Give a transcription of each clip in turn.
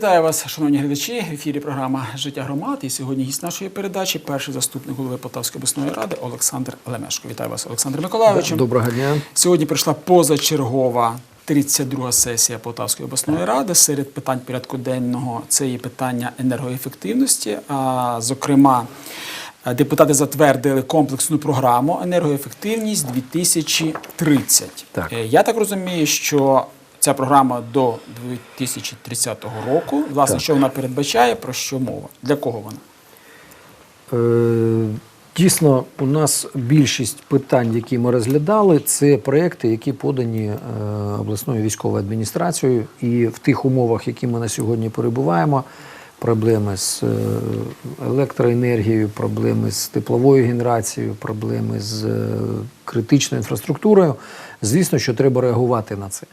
Вітаю вас, шановні глядачі. В ефірі програма Життя громад. І сьогодні гість нашої передачі, перший заступник голови Полтавської обласної ради Олександр Лемешко. Вітаю вас, Олександр Миколайович. Доброго дня. Сьогодні прийшла позачергова 32 сесія Полтавської обласної ради. Серед питань порядку денного це є питання енергоефективності. А зокрема, депутати затвердили комплексну програму енергоефективність 2030. Так. Е, Я так розумію, що ця програма до 2030 року. Власне, Так. що вона передбачає, про що мова? Для кого вона? Е, Дійсно, у нас більшість питань, які ми розглядали, це проекти, які подані е, обласною військовою адміністрацією. І в тих умовах, які ми на сьогодні перебуваємо, проблеми з е, електроенергією, проблеми з тепловою генерацією, проблеми з е, критичною інфраструктурою. Звісно, що треба реагувати на це.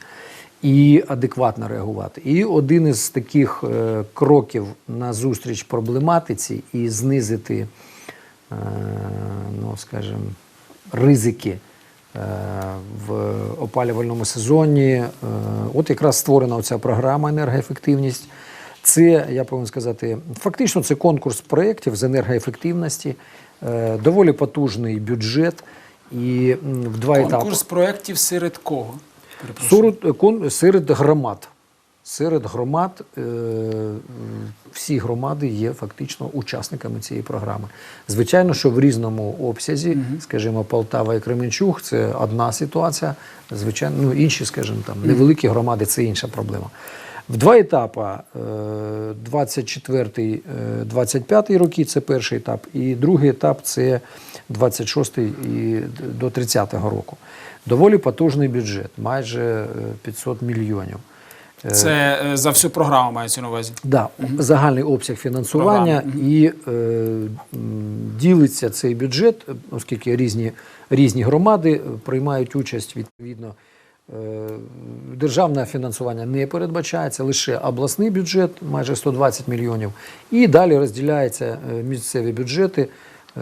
І адекватно реагувати. І один із таких е, кроків на зустріч проблематиці і знизити, е, ну скажімо, ризики е, в опалювальному сезоні. От якраз створена оця програма енергоефективність. Це, я повинен сказати, фактично це конкурс проєктів з енергоефективності, доволі потужний бюджет. І в два етапи. Конкурс проєктів серед кого? Перепрошую. Серед, серед громад. Серед громад е, всі громади є фактично учасниками цієї програми. Звичайно, що в різному обсязі, скажімо, Полтава і Кременчуг це одна ситуація. Звичайно, ну інші, скажімо, там невеликі громади це інша проблема. В два етапи: е, 24-25 роки це перший етап, і другий етап це 26 і до 30-го року. Доволі потужний бюджет, майже е, 500 мільйонів. Е, Це е, за всю програму мається на увазі. Да, загальний обсяг фінансування і е, ділиться цей бюджет, е, оскільки різні, різні громади е, приймають участь відповідно. е, Державне фінансування не передбачається, лише обласний бюджет майже 120 мільйонів. І далі розділяються е, місцеві бюджети е,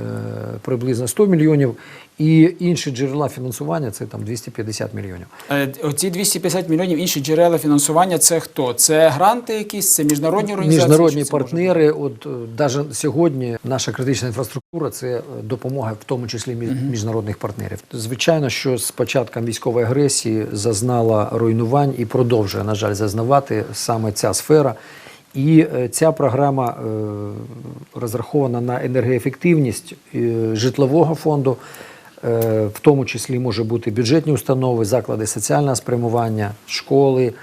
приблизно 100 мільйонів. І інші джерела фінансування це там 250 мільйонів. Е, Оці 250 мільйонів інші джерела фінансування це хто? Це гранти якісь, це міжнародні організації? Міжнародні партнери, от навіть сьогодні наша критична інфраструктура це е, допомога, в тому числі мі- міжнародних партнерів. Звичайно, що з початком військової агресії зазнала руйнувань і продовжує, на жаль, зазнавати саме ця сфера. І е, ця програма е, розрахована на енергоефективність е, житлового фонду. Е, В тому числі може бути бюджетні установи, заклади соціального спрямування, школи,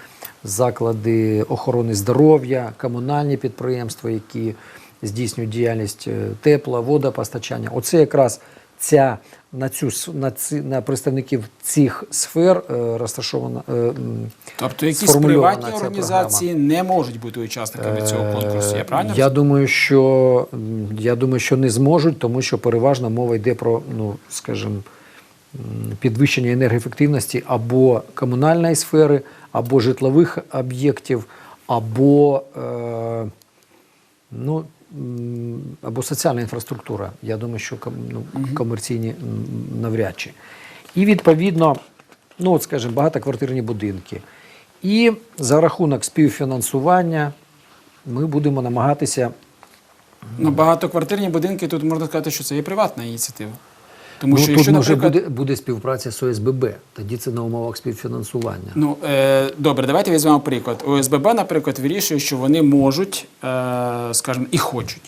заклади охорони здоров'я, комунальні підприємства, які здійснюють діяльність е, тепла, водопостачання. Оце якраз ця на цю на ці на представників цих сфер е, розташована. е, Тобто якісь приватні організації не можуть бути учасниками цього конкурсу. Я правильно? Е, Я думаю, що я думаю, що не зможуть, тому що переважно мова йде про, ну скажімо, підвищення енергоефективності або комунальної сфери, або житлових об'єктів, або е, ну. Або соціальна інфраструктура. Я думаю, що ну, комерційні навряд чи. І відповідно, ну от скажімо, багатоквартирні будинки. І за рахунок співфінансування ми будемо намагатися. Ну, багатоквартирні будинки тут можна сказати, що це є приватна ініціатива. Тому ну, що тут якщо, може наприклад, буде, буде співпраця з ОСББ, тоді це на умовах співфінансування. Ну, е, добре, давайте візьмемо приклад. ОСББ, наприклад, вирішує, що вони можуть, е, скажімо, і хочуть,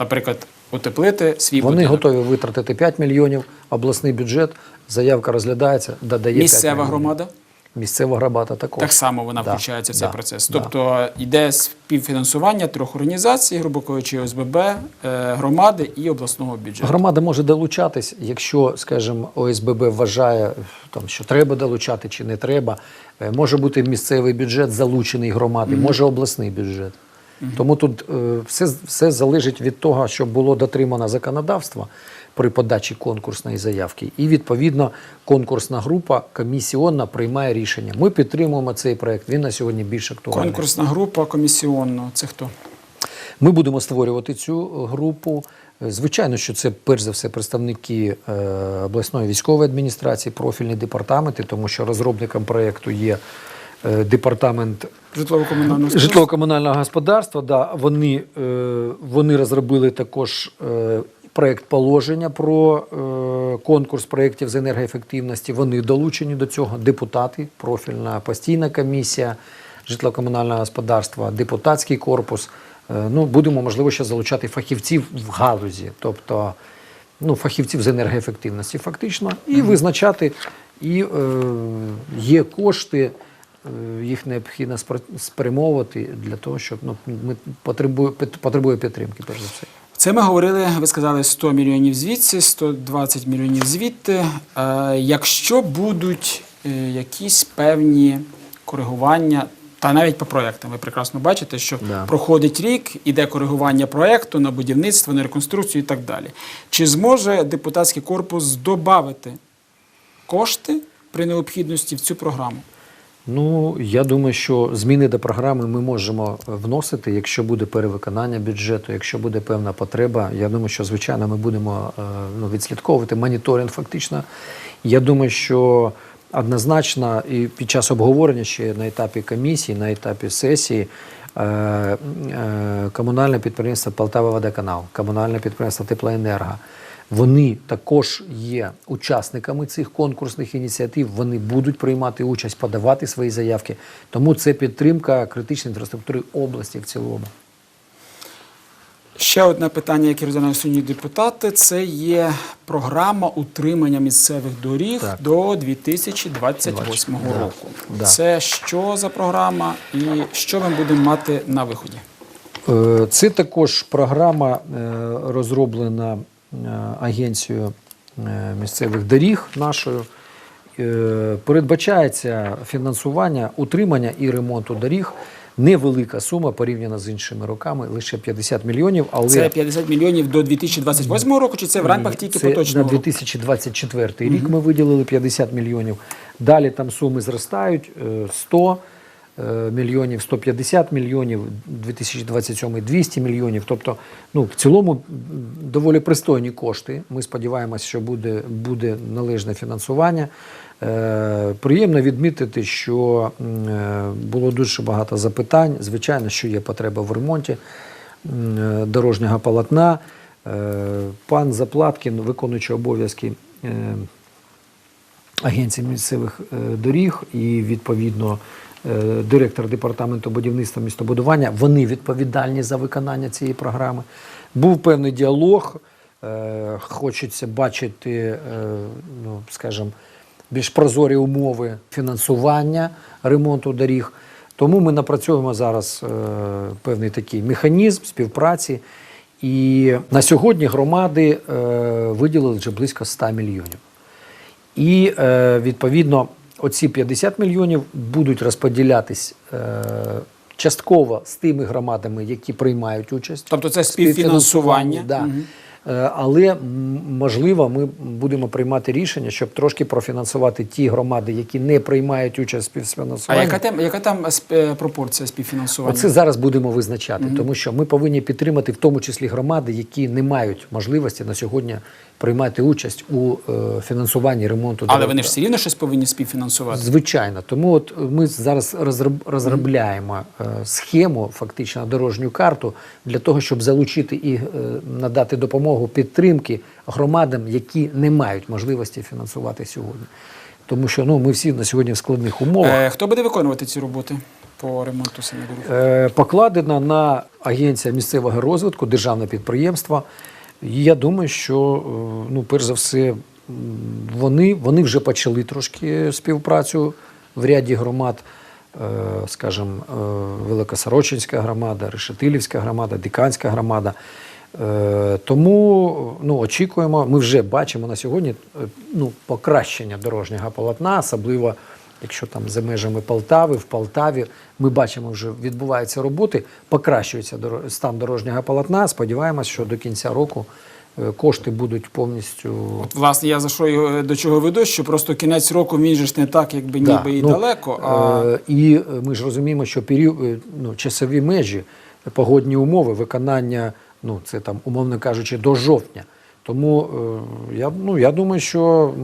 наприклад, утеплити свій Вони будинок. готові витратити 5 мільйонів, обласний бюджет, заявка розглядається, додає 5 Місцева мільйонів. громада Місцева громада також. так само вона Да, включається в цей да, процес. да. Тобто йде співфінансування трьох організацій, грубо кажучи, ОСББ, е, громади і обласного бюджету. Громада може долучатись, якщо, скажімо, ОСББ вважає, там, що треба долучати чи не треба. Е, Може бути місцевий бюджет залучений громади, може обласний бюджет. Тому тут е, все, все залежить від того, щоб було дотримано законодавство при подачі конкурсної заявки. І відповідно конкурсна група комісіонна приймає рішення. Ми підтримуємо цей проект. Він на сьогодні більш актуальний. Конкурсна група комісіонна. Це хто? Ми будемо створювати цю групу. Звичайно, що це перш за все представники е, обласної військової адміністрації, профільні департаменти, тому що розробником проєкту є е, департамент Житлово-комунального житлово-комунального господарства. Да, вони, е, вони розробили також проект положення про е, конкурс проєктів з енергоефективності. Вони долучені до цього. Депутати, профільна постійна комісія житлово-комунального господарства, депутатський корпус. Е, ну, будемо, можливо, ще залучати фахівців в галузі, тобто ну, фахівців з енергоефективності, фактично, і визначати, і е, є кошти. Е, Їх необхідно спрямовувати для того, щоб ну, ми потребує, потребує підтримки, перш за все. Це ми говорили, ви сказали 100 мільйонів звідси, 120 мільйонів звідти. Е, якщо будуть е, якісь певні коригування, та навіть по проектам, ви прекрасно бачите, що Да. проходить рік, іде коригування проекту на будівництво, на реконструкцію і так далі. Чи зможе депутатський корпус додати кошти при необхідності в цю програму? Ну, я думаю, що зміни до програми ми можемо вносити, якщо буде перевиконання бюджету, якщо буде певна потреба. Я думаю, що звичайно ми будемо е, ну, відслідковувати моніторинг. Фактично, я думаю, що однозначно і під час обговорення ще на етапі комісії, на етапі сесії. е, е, Комунальне підприємство Полтава Водоканал, комунальне підприємство Теплоенерго. Вони також є учасниками цих конкурсних ініціатив. Вони будуть приймати участь, подавати свої заявки. Тому це підтримка критичної інфраструктури області в цілому. Ще одне питання, яке розглянули сьогодні депутати, це є програма утримання місцевих доріг Так. до 2028 Да. року. Да. Це що за програма і що ми будемо мати на виході? Е, Це також програма, е, розроблена агенцією е, місцевих доріг нашою. Е, Передбачається фінансування, утримання і ремонту доріг. Невелика сума порівняно з іншими роками, лише 50 мільйонів. Але Це 50 мільйонів до 2028 року, чи це в рамках тільки це поточного на року? 2024 рік ми виділили 50 мільйонів. Далі там суми зростають е, 100 е, мільйонів, 150 мільйонів, 2027 200 мільйонів. Тобто, ну, в цілому доволі пристойні кошти. Ми сподіваємося, що буде, буде належне фінансування. Е, Приємно відмітити, що е, було дуже багато запитань. Звичайно, що є потреба в ремонті е, дорожнього полотна. Е, Пан Заплаткін, виконуючий обов'язки е, Агенції місцевих е, доріг і відповідно е, директор департаменту будівництва містобудування, вони відповідальні за виконання цієї програми. Був певний діалог. е, Хочеться бачити, е, ну скажімо, більш прозорі умови фінансування ремонту доріг. Тому ми напрацьовуємо зараз е, певний такий механізм співпраці. І на сьогодні громади е, виділили вже близько 100 мільйонів. І е, відповідно оці 50 мільйонів будуть розподілятись е, частково з тими громадами, які приймають участь. Тобто це співфінансування. співфінансування. Да. Мгм. Е, Але можливо, ми будемо приймати рішення, щоб трошки профінансувати ті громади, які не приймають участь в А яка там, яка там сп- е, пропорція співфінансування? Оце зараз будемо визначати, тому що ми повинні підтримати в тому числі громади, які не мають можливості на сьогодні приймати участь у е, фінансуванні ремонту. Але дорог. вони ж все рівно щось повинні співфінансувати. Звичайно, тому от ми зараз розроб- розробляємо е, схему, фактично дорожню карту для того, щоб залучити і е, надати допомогу підтримки громадам, які не мають можливості фінансувати сьогодні. Тому що ну ми всі на сьогодні в складних умовах. Е, хто буде виконувати ці роботи по ремонту самих доріг? Е, покладена на агенція місцевого розвитку, державне підприємство. І я думаю, що е, ну, перш за все, вони, вони вже почали трошки співпрацю в ряді громад. Е, Скажімо, е, Великосорочинська громада, Решетилівська громада, Диканська громада. Е, Тому ну, очікуємо, ми вже бачимо на сьогодні е, ну, покращення дорожнього полотна, особливо якщо там за межами Полтави, в Полтаві, ми бачимо, вже відбуваються роботи, покращується стан дорожнього полотна. Сподіваємось, що до кінця року е, кошти будуть повністю. Власне, я за що до чого веду, що просто кінець року він же ж не так, якби ніби Да, і ну, далеко. А І ми ж розуміємо, що період, ну, часові межі, погодні умови, виконання, ну це там, умовно кажучи, до жовтня. Тому е, я, ну, я думаю, що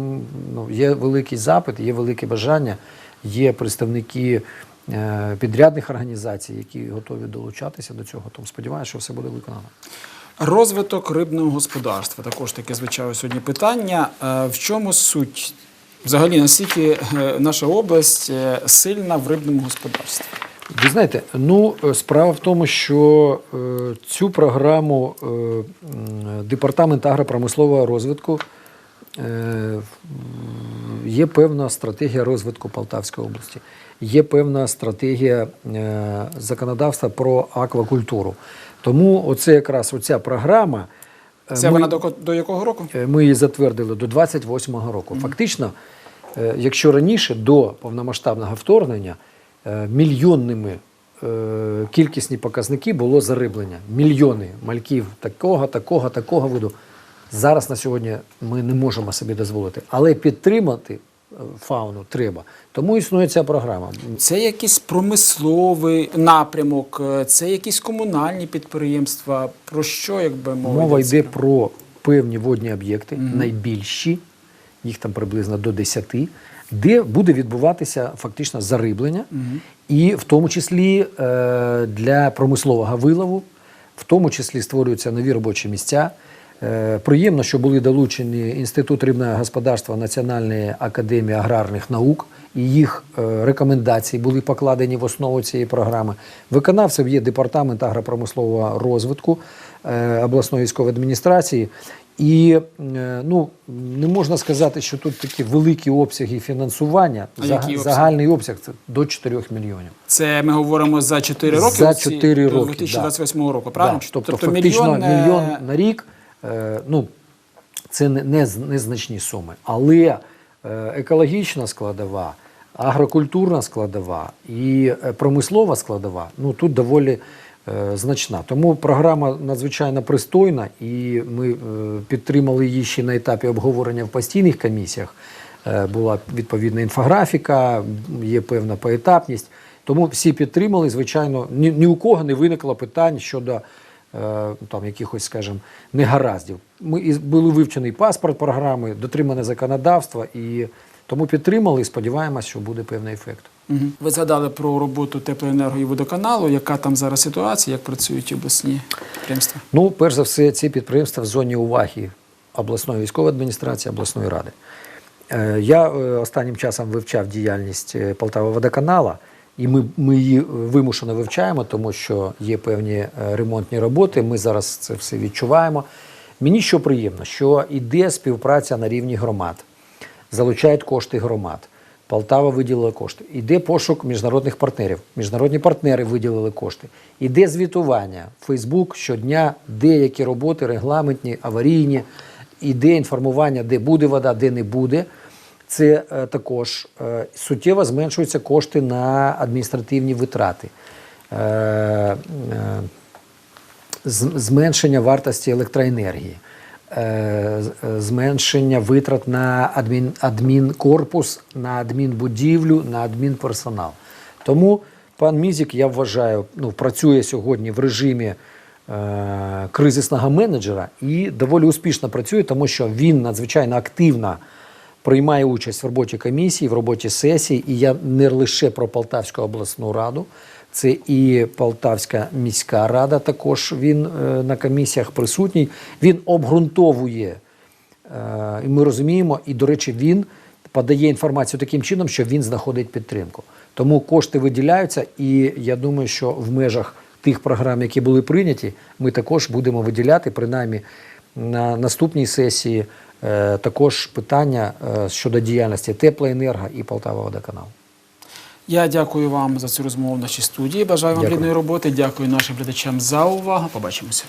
ну, є великий запит, є велике бажання, є представники е, підрядних організацій, які готові долучатися до цього. Тому сподіваюся, що все буде виконано. Розвиток рибного господарства також таке звичайно сьогодні питання. Е, В чому суть? Взагалі, наскільки наша область сильна в рибному господарстві? Ви знаєте, ну е, справа в тому, що е, цю програму е, департамент агропромислового розвитку е, є певна стратегія розвитку Полтавської області, є певна стратегія е, законодавства про аквакультуру. Тому оце якраз оця програма. е, Це ми- вона до, ко- до якого року? Е, Ми її затвердили до 28-го року. Фактично, е, якщо раніше до повномасштабного вторгнення мільйонними е, кількісні показники було зариблення. Мільйони мальків такого, такого, такого виду. Зараз на сьогодні ми не можемо собі дозволити. Але підтримати е, фауну треба. Тому існує ця програма. Це якийсь промисловий напрямок, е, це якісь комунальні підприємства. Про що, якби мова, Мова йде про певні водні об'єкти, найбільші, їх там приблизно до 10, де буде відбуватися фактично зариблення, і в тому числі е, для промислового вилову, в тому числі створюються нові робочі місця. Е, Приємно, що були долучені Інститут рибного господарства Національної академії аграрних наук, і їх е, рекомендації були покладені в основу цієї програми. Виконавцем є департамент агропромислового розвитку е, обласної військової адміністрації. І е, ну, не можна сказати, що тут такі великі обсяги фінансування. А який обсяг? Загальний обсяг це до 4 мільйонів. Це ми говоримо за 4 роки, За оці- 4 до роки, 2028 року, правильно? Да, тобто, фактично мільйон, е, мільйон на рік, е, ну, це не, не, з- незначні суми. Але екологічна складова, агрокультурна складова і промислова складова, ну тут доволі значна. Тому програма надзвичайно пристойна, і ми е, підтримали її ще на етапі обговорення в постійних комісіях. Е, була відповідна інфографіка, є певна поетапність. Тому всі підтримали, звичайно, ні, ні у кого не виникло питань щодо е, там, якихось, скажімо, негараздів. Ми і були вивчений паспорт програми, дотримане законодавство, і тому підтримали і сподіваємося, що буде певний ефект. Ви згадали про роботу теплоенерго і водоканалу. Яка там зараз ситуація, як працюють обласні підприємства? Ну, перш за все, ці підприємства в зоні уваги обласної військової адміністрації, обласної ради. Е, Я е, останнім часом вивчав діяльність е, Полтава водоканала, і ми, ми її вимушено вивчаємо, тому що є певні ремонтні роботи. Ми зараз це все відчуваємо. Мені що приємно, що йде співпраця на рівні громад, залучають кошти громад. Полтава виділила кошти. Іде пошук міжнародних партнерів. Міжнародні партнери виділили кошти. Іде звітування. Фейсбук щодня, деякі роботи, регламентні, аварійні. Іде інформування, де буде вода, де не буде. Це е, також е, суттєво зменшуються кошти на адміністративні витрати. Е, е, зменшення вартості електроенергії, зменшення витрат на адмін, адмінкорпус, на адмінбудівлю, на адмінперсонал. Тому пан Мізік, я вважаю, ну, працює сьогодні в режимі е, кризисного менеджера і доволі успішно працює, тому що він надзвичайно активно приймає участь в роботі комісії, в роботі сесії. І я не лише про Полтавську обласну раду, це і Полтавська міська рада. Також він е, на комісіях присутній. Він обґрунтовує, е, і ми розуміємо, і, до речі, він подає інформацію таким чином, що він знаходить підтримку. Тому кошти виділяються, і я думаю, що в межах тих програм, які були прийняті, ми також будемо виділяти, принаймні на наступній сесії, е, також питання щодо діяльності теплоенерго і Полтава водоканал. Я дякую вам за цю розмову в нашій студії. Бажаю вам Дякую. плідної роботи. Дякую нашим глядачам за увагу. Побачимося.